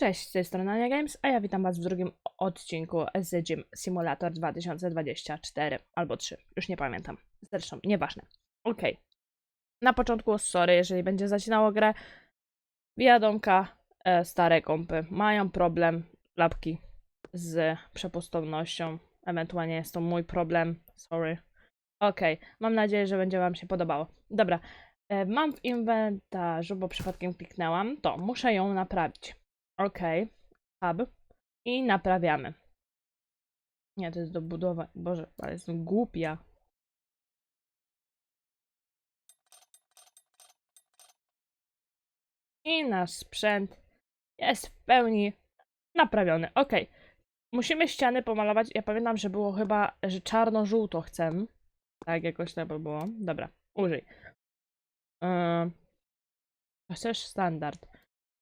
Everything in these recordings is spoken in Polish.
Cześć, z tej strony Ania Games, a ja witam Was w drugim odcinku z Gym Simulator 2024 albo 3, już nie pamiętam. Zresztą, nieważne. Okej. Na początku, sorry, jeżeli będzie zacinało grę. Wiadomka, e, stare kompy mają problem, lapki z przepustownością. Ewentualnie jest to mój problem, sorry. Okej, mam nadzieję, że będzie Wam się podobało. Dobra, e, mam w inwentarzu, bo przypadkiem kliknęłam, to muszę ją naprawić. OK. Tab. I naprawiamy. Nie, to jest do budowania. Boże, ale jestem głupia. I nasz sprzęt jest w pełni naprawiony. OK. Musimy ściany pomalować. Ja pamiętam, że było chyba, że czarno-żółto chcę. Tak, jakoś tak by było. Dobra, użyj. Yy, chcesz standard.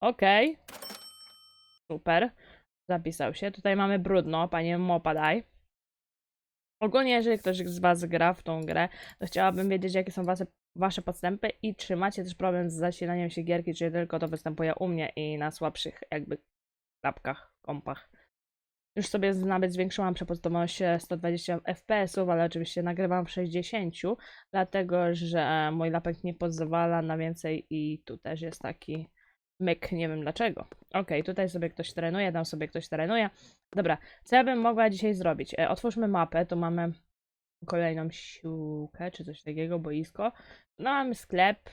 Okej. Super. Zapisał się. Tutaj mamy brudno, panie Mopadaj. Ogólnie, jeżeli ktoś z Was gra w tą grę, to chciałabym wiedzieć, jakie są wasze, wasze podstępy i czy macie też problem z zasilaniem się gierki, czy tylko to występuje u mnie i na słabszych jakby lapkach, kompach. Już sobie nawet zwiększyłam przepustowość 120 fps, ale oczywiście nagrywam w 60, dlatego że mój lapek nie pozwala na więcej i tu też jest taki myk, nie wiem dlaczego. Ok, tutaj sobie ktoś trenuje, tam sobie ktoś trenuje. Dobra, co ja bym mogła dzisiaj zrobić? E, otwórzmy mapę, tu mamy kolejną siłkę, czy coś takiego, boisko. No, mamy sklep.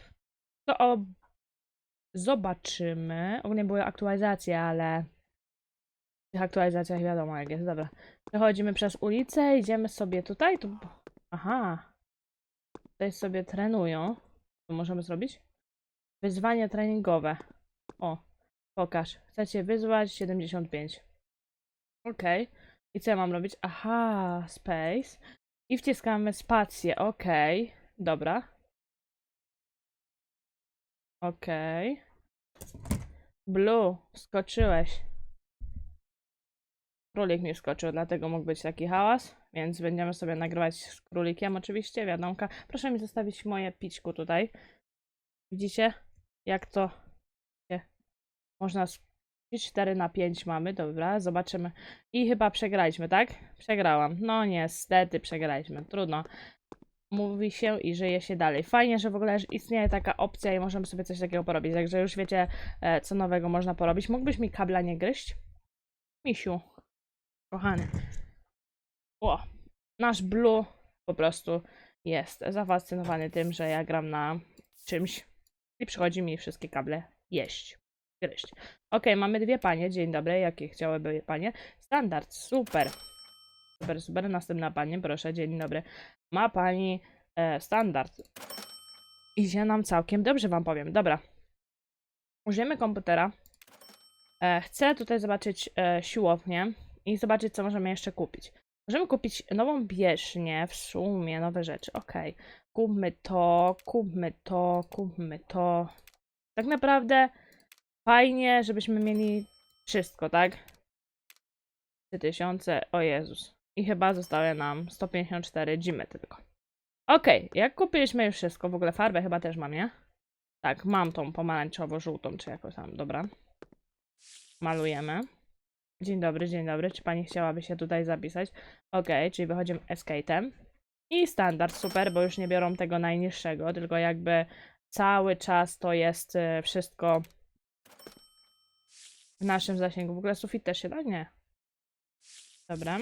To o... zobaczymy. Ogólnie były aktualizacje, ale w tych aktualizacjach wiadomo jak jest. Dobra, przechodzimy przez ulicę, idziemy sobie tutaj. Tu... Aha. Tutaj sobie trenują. Co możemy zrobić? Wyzwanie treningowe. O, pokaż. Chcecie wyzwać 75. Okej. I co ja mam robić? Aha, space. I wciskamy spację. Okej. Dobra. Okej. Blue, skoczyłeś. Królik mi skoczył, dlatego mógł być taki hałas. Więc będziemy sobie nagrywać z królikiem, oczywiście, wiadomka. Proszę mi zostawić moje pićku tutaj. Widzicie? Jak to można spić 4 na 5 mamy, dobra, zobaczymy. I chyba przegraliśmy, tak? Przegrałam. No niestety przegraliśmy. Trudno. Mówi się i żyje się dalej. Fajnie, że w ogóle istnieje taka opcja i możemy sobie coś takiego porobić. Także już wiecie, e, co nowego można porobić. Mógłbyś mi kabla nie gryźć? Misiu. Kochany. O, nasz Blue po prostu jest zafascynowany tym, że ja gram na czymś i przychodzi mi wszystkie kable jeść, gryźć. Ok, mamy dwie panie, dzień dobry, jakie chciałyby panie? Standard, super. Super, super, następna pani, proszę, dzień dobry. Ma pani e, standard. Idzie nam całkiem dobrze, wam powiem. Dobra. Użyjemy komputera. E, chcę tutaj zobaczyć e, siłownię i zobaczyć, co możemy jeszcze kupić. Możemy kupić nową bieżnię, w sumie nowe rzeczy. Ok, kupmy to, kupmy to, kupmy to. Tak naprawdę fajnie, żebyśmy mieli wszystko, tak? 3000, o Jezus. I chyba zostały nam 154 dzimy tylko. Ok, jak kupiliśmy już wszystko, w ogóle farbę chyba też mam, nie? Tak, mam tą pomarańczowo-żółtą, czy jakoś tam, dobra. Malujemy. Dzień dobry, dzień dobry. Czy pani chciałaby się tutaj zapisać? Ok, czyli wychodzimy escape'em. I standard, super, bo już nie biorą tego najniższego, tylko jakby cały czas to jest y, wszystko w naszym zasięgu. W ogóle sufit też się da? Nie. Dobra.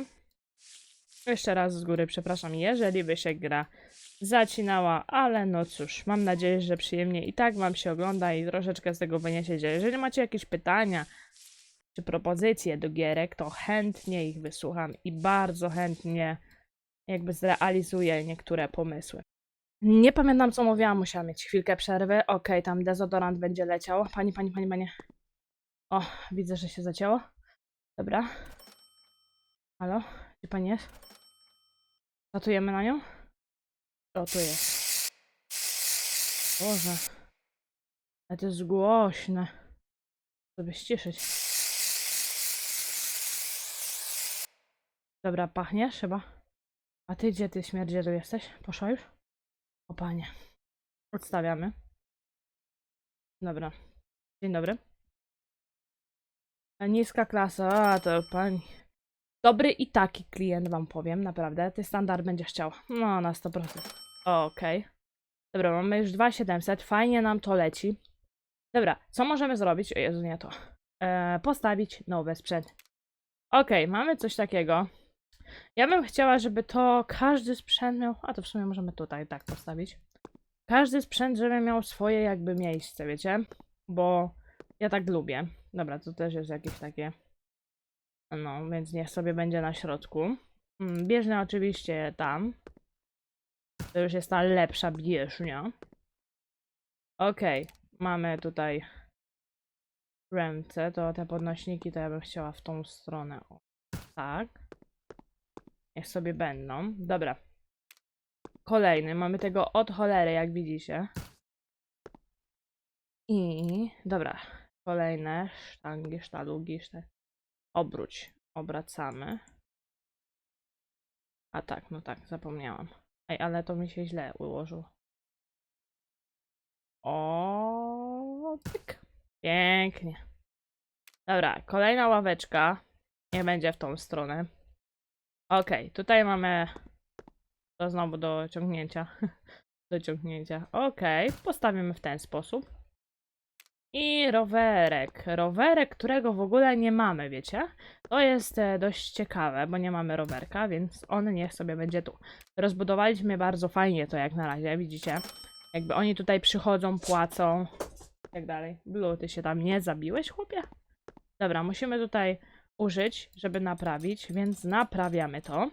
Jeszcze raz z góry przepraszam, jeżeli by się gra zacinała, ale no cóż, mam nadzieję, że przyjemnie i tak wam się ogląda i troszeczkę z tego wyniesiecie. Jeżeli macie jakieś pytania czy propozycje do gierek, to chętnie ich wysłucham i bardzo chętnie jakby zrealizuję niektóre pomysły. Nie pamiętam, co mówiłam, musiałam mieć chwilkę przerwy. Okej, tam dezodorant będzie leciał. Pani, pani, pani, pani. O, widzę, że się zacięło. Dobra. Halo? Gdzie pani jest? Latujemy na nią? O, tu jest. Boże. Ale to jest głośne. Sobie ściszyć. Dobra, pachniesz chyba? A ty gdzie ty śmierdzielu jesteś? Poszła już? O panie. Odstawiamy. Dobra. Dzień dobry. Niska klasa, a to pani. Dobry i taki klient wam powiem, naprawdę. Ty standard będziesz chciał. No, na 100%. Okej. Dobra, mamy już 2700, fajnie nam to leci. Dobra, co możemy zrobić? O Jezu, nie to. E, postawić nowy sprzęt. Okej, mamy coś takiego. Ja bym chciała, żeby to każdy sprzęt miał. A to w sumie możemy tutaj tak postawić. Każdy sprzęt, żeby miał swoje jakby miejsce, wiecie? Bo ja tak lubię. Dobra, to też jest jakieś takie. No, więc niech sobie będzie na środku. Mm, Bieżnia oczywiście tam. To już jest ta lepsza bieżnia. Okej, mamy tutaj ręce, to te podnośniki to ja bym chciała w tą stronę. O, tak. Niech sobie będą. Dobra. Kolejny. Mamy tego od cholery, jak widzicie. I dobra. Kolejne sztangi, sztalugi, szta... obróć. Obracamy. A tak, no tak, zapomniałam. Ej, ale to mi się źle ułożyło. O. Pięknie. Dobra, kolejna ławeczka. Nie będzie w tą stronę. Okej, tutaj mamy to znowu do ciągnięcia. do ciągnięcia. Okej, postawimy w ten sposób. I rowerek. Rowerek, którego w ogóle nie mamy, wiecie? To jest e, dość ciekawe, bo nie mamy rowerka, więc on niech sobie będzie tu. Rozbudowaliśmy bardzo fajnie to jak na razie, widzicie? Jakby oni tutaj przychodzą, płacą i tak dalej. Blue, ty się tam nie zabiłeś, chłopie? Dobra, musimy tutaj użyć, żeby naprawić, więc naprawiamy to.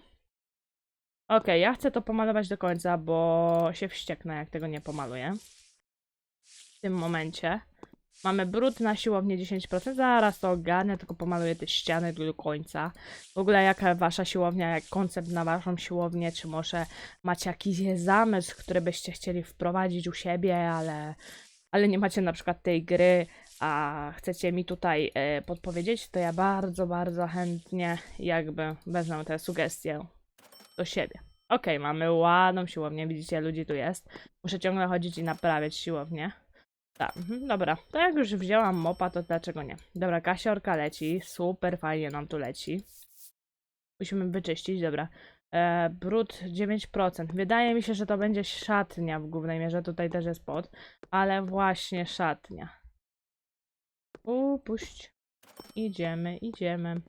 Okej, ja chcę to pomalować do końca, bo się wścieknę, jak tego nie pomaluję. W tym momencie. Mamy brud na siłownię 10%, zaraz to ogarnę, tylko pomaluję te ściany do końca. W ogóle jaka wasza siłownia, jak koncept na waszą siłownię, czy może macie jakiś zamysł, który byście chcieli wprowadzić u siebie, ale, ale nie macie na przykład tej gry, a chcecie mi tutaj e, podpowiedzieć, to ja bardzo, bardzo chętnie jakby wezmę te sugestie do siebie. Okej, mamy ładną siłownię, widzicie, ludzi tu jest. Muszę ciągle chodzić i naprawiać siłownię. Tak, dobra. To jak już wzięłam mopa, to dlaczego nie? Dobra, kasiorka leci. Super fajnie nam tu leci. Musimy wyczyścić, dobra. E, brud 9%. Wydaje mi się, że to będzie szatnia w głównej mierze. Tutaj też jest pod. Ale właśnie szatnia. Upuść. Idziemy, idziemy.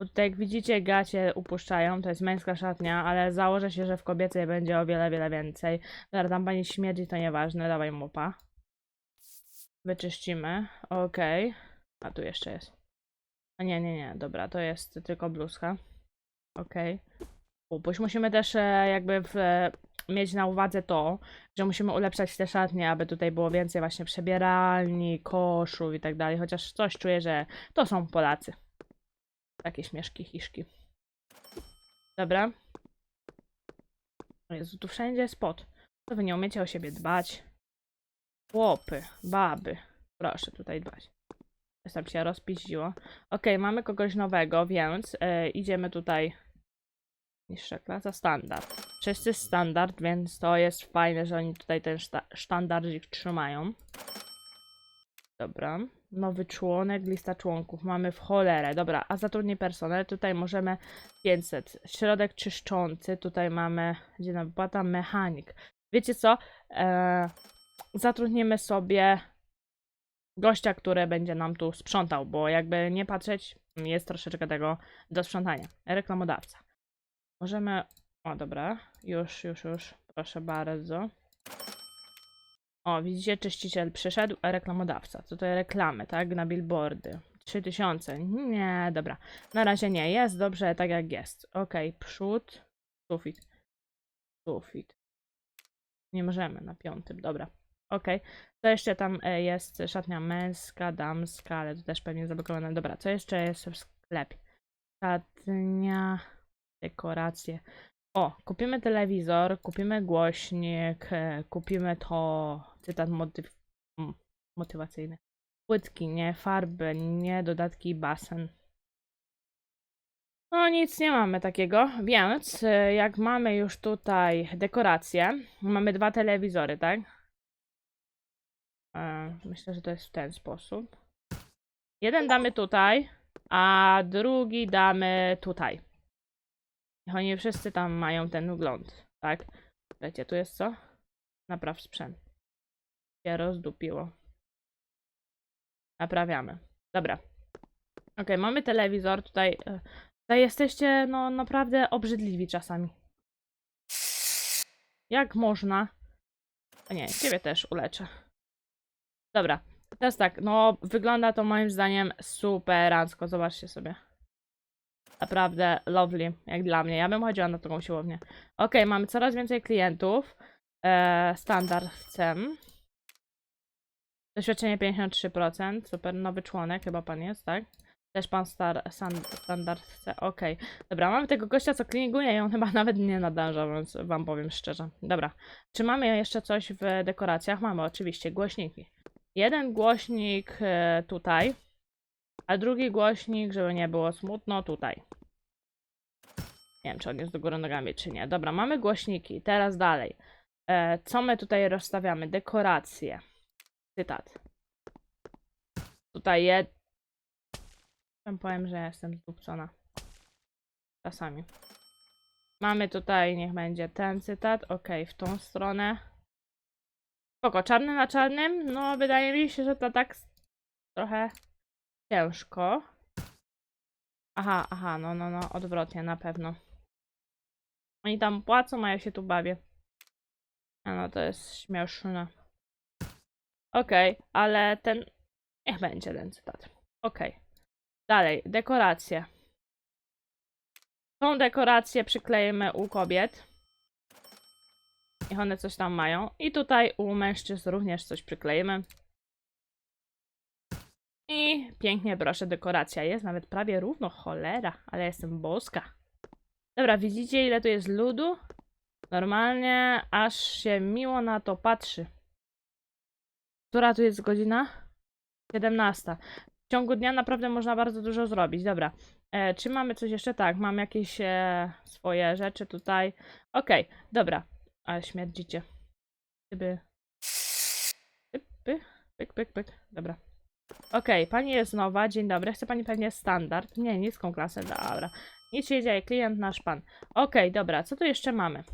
Bo tutaj jak widzicie gacie upuszczają, to jest męska szatnia, ale założę się, że w kobiecej będzie o wiele, wiele więcej. Dobra, tam pani śmierdzi, to nieważne, dawaj mopa. Wyczyścimy, okej. A tu jeszcze jest. A nie, nie, nie, dobra, to jest tylko bluzka. Okej. Upuść. Musimy też e, jakby w, e, mieć na uwadze to, że musimy ulepszać te szatnie, aby tutaj było więcej właśnie przebieralni, koszów i tak dalej, chociaż coś czuję, że to są Polacy. Takie śmieszki, hiszki. Dobra. Jezu, tu wszędzie jest pot. To wy nie umiecie o siebie dbać. Chłopy, baby. Proszę tutaj dbać. Coś tam się rozpiździło. Okej, mamy kogoś nowego, więc e, idziemy tutaj. Niższa klasa, standard. Wszyscy standard, więc to jest fajne, że oni tutaj ten sztandardzik trzymają. Dobra. Nowy członek, lista członków. Mamy w cholerę. Dobra, a zatrudnij personel. Tutaj możemy 500. Środek czyszczący. Tutaj mamy, gdzie nam wypłata, mechanik. Wiecie co? Eee, zatrudnimy sobie gościa, który będzie nam tu sprzątał, bo jakby nie patrzeć, jest troszeczkę tego do sprzątania. Reklamodawca. Możemy. O, dobra. Już, już, już. Proszę bardzo. O, widzicie, czyściciel przyszedł, a reklamodawca. Co to reklamy, tak? Na billboardy. 3000. Nie, dobra. Na razie nie. Jest dobrze tak jak jest. Okej, przód. Sufit. Sufit. Nie możemy na piątym, dobra. Okej. To jeszcze tam e, jest szatnia męska, damska, ale to też pewnie zablokowane. Dobra, co jeszcze jest w sklepie? Szatnia, dekoracje. O, kupimy telewizor, kupimy głośnik, e, kupimy to, cytat motyw, motywacyjny. Płytki, nie, farby, nie, dodatki, basen. No nic nie mamy takiego, więc e, jak mamy już tutaj dekoracje, mamy dwa telewizory, tak? E, Myślę, że to jest w ten sposób. Jeden damy tutaj, a drugi damy tutaj. Niech oni wszyscy tam mają ten wgląd, tak? Słuchajcie, tu jest co? Napraw sprzęt. Się rozdupiło. Naprawiamy. Dobra. Okej, mamy telewizor tutaj. e, Tutaj jesteście, no naprawdę obrzydliwi czasami. Jak można? O nie, ciebie też uleczę. Dobra, teraz tak, no wygląda to moim zdaniem superancko, zobaczcie sobie. Naprawdę lovely, jak dla mnie. Ja bym chodziła na taką siłownię. Okej, mamy coraz więcej klientów. E, standard chcę. Doświadczenie 53%. Super, nowy członek, chyba pan jest, tak? Też pan star, san, standard chce. Okej. Dobra, mamy tego gościa, co kliniguje i on chyba nawet nie nadąża, więc wam powiem szczerze. Dobra. Czy mamy jeszcze coś w dekoracjach? Mamy oczywiście głośniki. Jeden głośnik e, tutaj, a drugi głośnik, żeby nie było smutno, tutaj. Nie wiem, czy on jest do góry nogami, czy nie. Dobra, mamy głośniki. Teraz dalej. E, co my tutaj rozstawiamy? Dekoracje. Cytat. Tutaj je... Powiem, że jestem zdupcona. Czasami. Mamy tutaj, niech będzie ten cytat. Ok, w tą stronę. Spoko, czarny na czarnym. No, wydaje mi się, że to tak trochę ciężko. Aha, aha, no, no, no, odwrotnie, na pewno. Oni tam płacą, a ja się tu bawię. A no, to jest śmieszne. Okej, ale ten... Niech będzie ten cytat. Okej. Dalej, dekoracje. Tą dekorację przyklejemy u kobiet. Niech one coś tam mają. I tutaj u mężczyzn również coś przyklejemy. I pięknie, proszę, dekoracja jest nawet prawie równo, cholera, ale jestem boska. Dobra, widzicie ile tu jest ludu? Normalnie aż się miło na to patrzy. Która tu jest godzina? 17. W ciągu dnia naprawdę można bardzo dużo zrobić. Dobra. E, czy mamy coś jeszcze? Tak, mam jakieś e, swoje rzeczy tutaj. Okej, dobra. Ale śmierdzicie. Gdyby. Pyk, pyk, pyk, pyk. Dobra. Okej, pani jest nowa. Dzień dobry. Chce pani pewnie standard. Nie, niską klasę. Dobra. Nic się dzieje. Klient nasz pan. Okej, dobra. Co tu jeszcze mamy?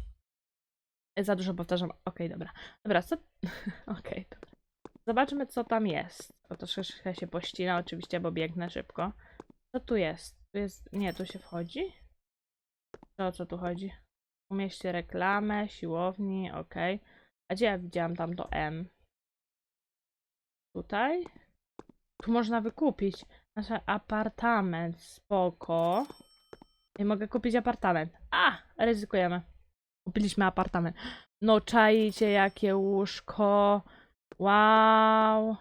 Za dużo powtarzam. Okej, dobra. Dobra, co. Okej, dobra. Zobaczmy, co tam jest. O, troszeczkę się pościna, oczywiście, bo biegnę szybko. Co tu jest? Tu jest. Nie, tu się wchodzi? To o co tu chodzi? Umieście reklamę, siłowni, ok. A gdzie ja widziałam tam to M? Tutaj? Tu można wykupić. Nasz apartament, spoko. I mogę kupić apartament. A, ryzykujemy. Kupiliśmy apartament. No czajcie jakie łóżko. Wow.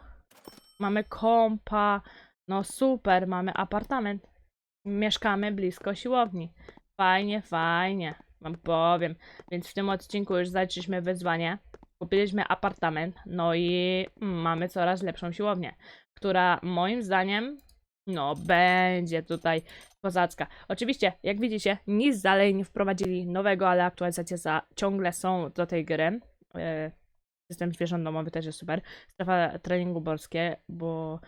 Mamy kompa. No super, mamy apartament. Mieszkamy blisko siłowni. Fajnie, fajnie. Wam powiem. Więc w tym odcinku już zaliczyliśmy wyzwanie. Kupiliśmy apartament. No i mm, mamy coraz lepszą siłownię, która moim zdaniem no będzie tutaj kozacka. Oczywiście, jak widzicie, nic dalej nie wprowadzili nowego, ale aktualizacje za, ciągle są do tej gry. System zwierząt domowy też jest super. Strefa treningu borskie, bo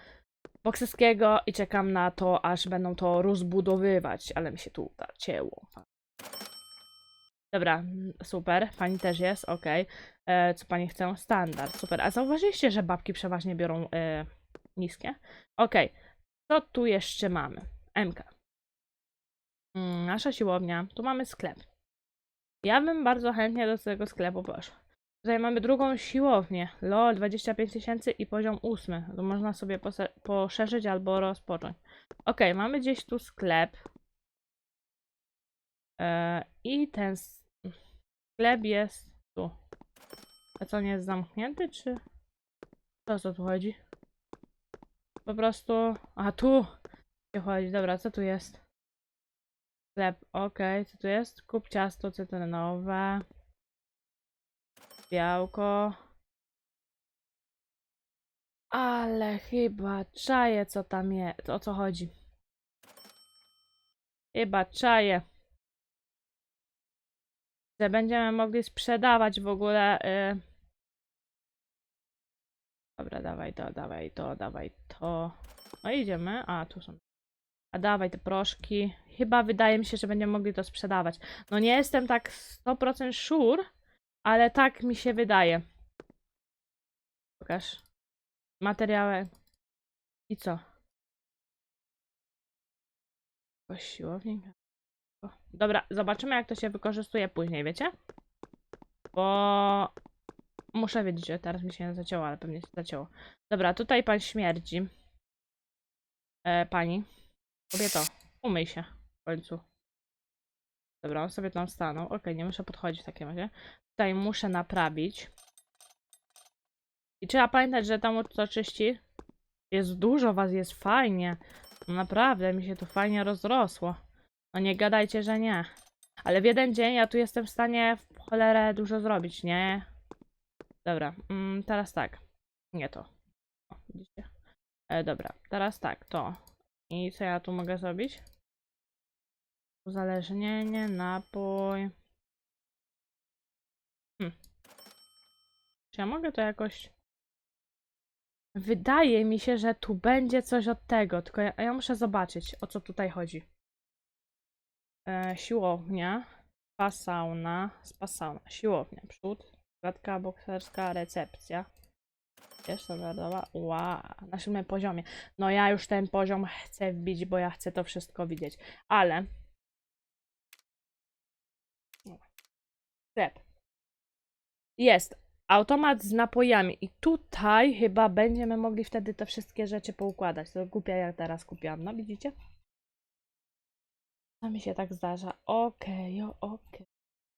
bokserskiego i czekam na to, aż będą to rozbudowywać, ale mi się tu cięło. Dobra, mm, super. Pani też jest, ok. E, co pani chce? Standard, super. A zauważyliście, że babki przeważnie biorą e, niskie? Ok. Co tu jeszcze mamy? MK. Mm, nasza siłownia. Tu mamy sklep. Ja bym bardzo chętnie do tego sklepu poszła. Tutaj mamy drugą siłownię. LOL 25 tysięcy i poziom 8. To można sobie poszerzyć albo rozpocząć. Ok, mamy gdzieś tu sklep. E, I ten sklep jest tu. A co, nie jest zamknięty, czy... Co, o co tu chodzi? Po prostu... A, tu się chodzi. Dobra, co tu jest? Sklep, okej, co tu jest? Kup ciasto cytrynowe. Białko. Ale chyba czaję, co tam jest. O co chodzi? Chyba czaję. Że będziemy mogli sprzedawać w ogóle. Y... Dobra, dawaj to, dawaj to, dawaj to. No idziemy. A, tu są. A dawaj te proszki. Chyba wydaje mi się, że będziemy mogli to sprzedawać. No nie jestem tak 100% sure, ale tak mi się wydaje. Pokaż. Materiały. I co? Siłownik. Dobra, zobaczymy jak to się wykorzystuje później, wiecie? Bo muszę wiedzieć, że teraz mi się zacięło, ale pewnie się zacięło. Dobra, tutaj pan śmierdzi. E, pani. Kobieto, umyj się w końcu. Dobra, on sobie tam stanął. Okej, nie muszę podchodzić w takim razie. Tutaj muszę naprawić. I trzeba pamiętać, że tam co czyści jest dużo was, jest fajnie. No naprawdę, mi się to fajnie rozrosło. No nie gadajcie, że nie. Ale w jeden dzień ja tu jestem w stanie w cholerę dużo zrobić, nie? Dobra, mm, teraz tak. Nie to. O, widzicie? E, dobra, teraz tak, to. I co ja tu mogę zrobić? Uzależnienie, napój. Hm. Czy ja mogę to jakoś... Wydaje mi się, że tu będzie coś od tego, tylko ja, ja muszę zobaczyć, o co tutaj chodzi. E, siłownia, spa sauna, spa sauna, siłownia, przód, klatka bokserska, recepcja. Jest standardowa. Wow, na siódmym poziomie. No ja już ten poziom chcę wbić, bo ja chcę to wszystko widzieć. Ale... Sklep. Jest automat z napojami i tutaj chyba będziemy mogli wtedy te wszystkie rzeczy poukładać. To głupia ja teraz kupiłam, no widzicie? A mi się tak zdarza. Okej, o, okej.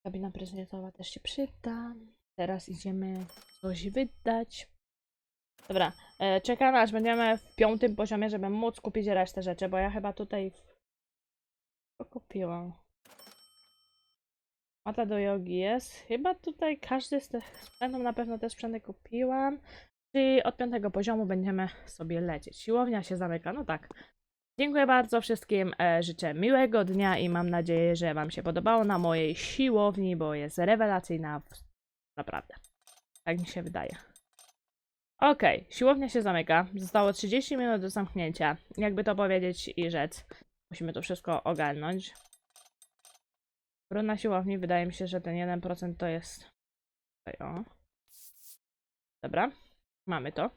Kabina prezentowa też się przyda. Teraz idziemy coś wydać. Dobra, e, czekamy aż będziemy w piątym poziomie, żeby móc kupić resztę rzeczy, bo ja chyba tutaj... Co kupiłam? Mata do jogi jest. Chyba tutaj każdy z tych sprzętów na pewno te sprzęty kupiłam. Czyli od piątego poziomu będziemy sobie lecieć. Siłownia się zamyka, no tak. Dziękuję bardzo wszystkim. E, życzę miłego dnia i mam nadzieję, że Wam się podobało na mojej siłowni, bo jest rewelacyjna. Naprawdę. Tak mi się wydaje. Okej, siłownia się zamyka. Zostało 30 minut do zamknięcia. Jakby to powiedzieć i rzec. Musimy to wszystko ogarnąć. Brud na siłowni, wydaje mi się, że ten 1% to jest... Tutaj, o. Dobra, mamy to.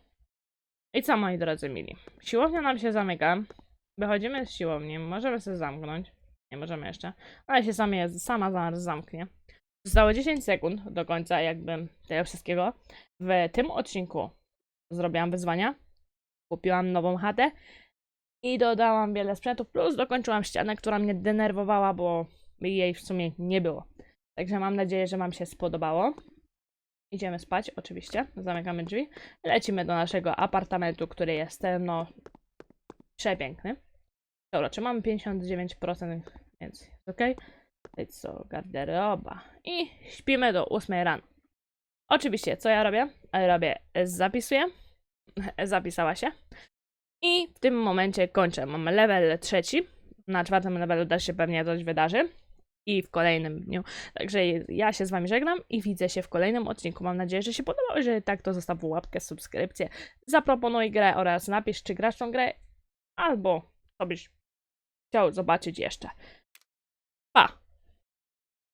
I co, moi drodzy mili? Siłownia nam się zamyka. Wychodzimy z siłowni, możemy sobie zamknąć. Nie możemy jeszcze, ale się sama zaraz zamknie. Zostało 10 sekund do końca jakby tego wszystkiego. W tym odcinku zrobiłam wyzwania, kupiłam nową chatę i dodałam wiele sprzętów, plus dokończyłam ścianę, która mnie denerwowała, bo jej w sumie nie było. Także mam nadzieję, że Wam się spodobało. Idziemy spać, oczywiście. Zamykamy drzwi. Lecimy do naszego apartamentu, który jest, no, przepiękny. Dobra, czy mamy 59%, więc ok. Tutaj co, garderoba. I śpimy do 8 rano. Oczywiście, co ja robię? E, Robię, e, zapisuję. Zapisała się. I w tym momencie kończę. Mamy level trzeci. Na czwartym levelu też się pewnie coś wydarzy. I w kolejnym dniu. Także ja się z Wami żegnam i widzę się w kolejnym odcinku. Mam nadzieję, że się podobało. Jeżeli tak, to zostaw łapkę, subskrypcję, zaproponuj grę oraz napisz, czy grasz tą grę, albo byś chciał zobaczyć jeszcze. Pa!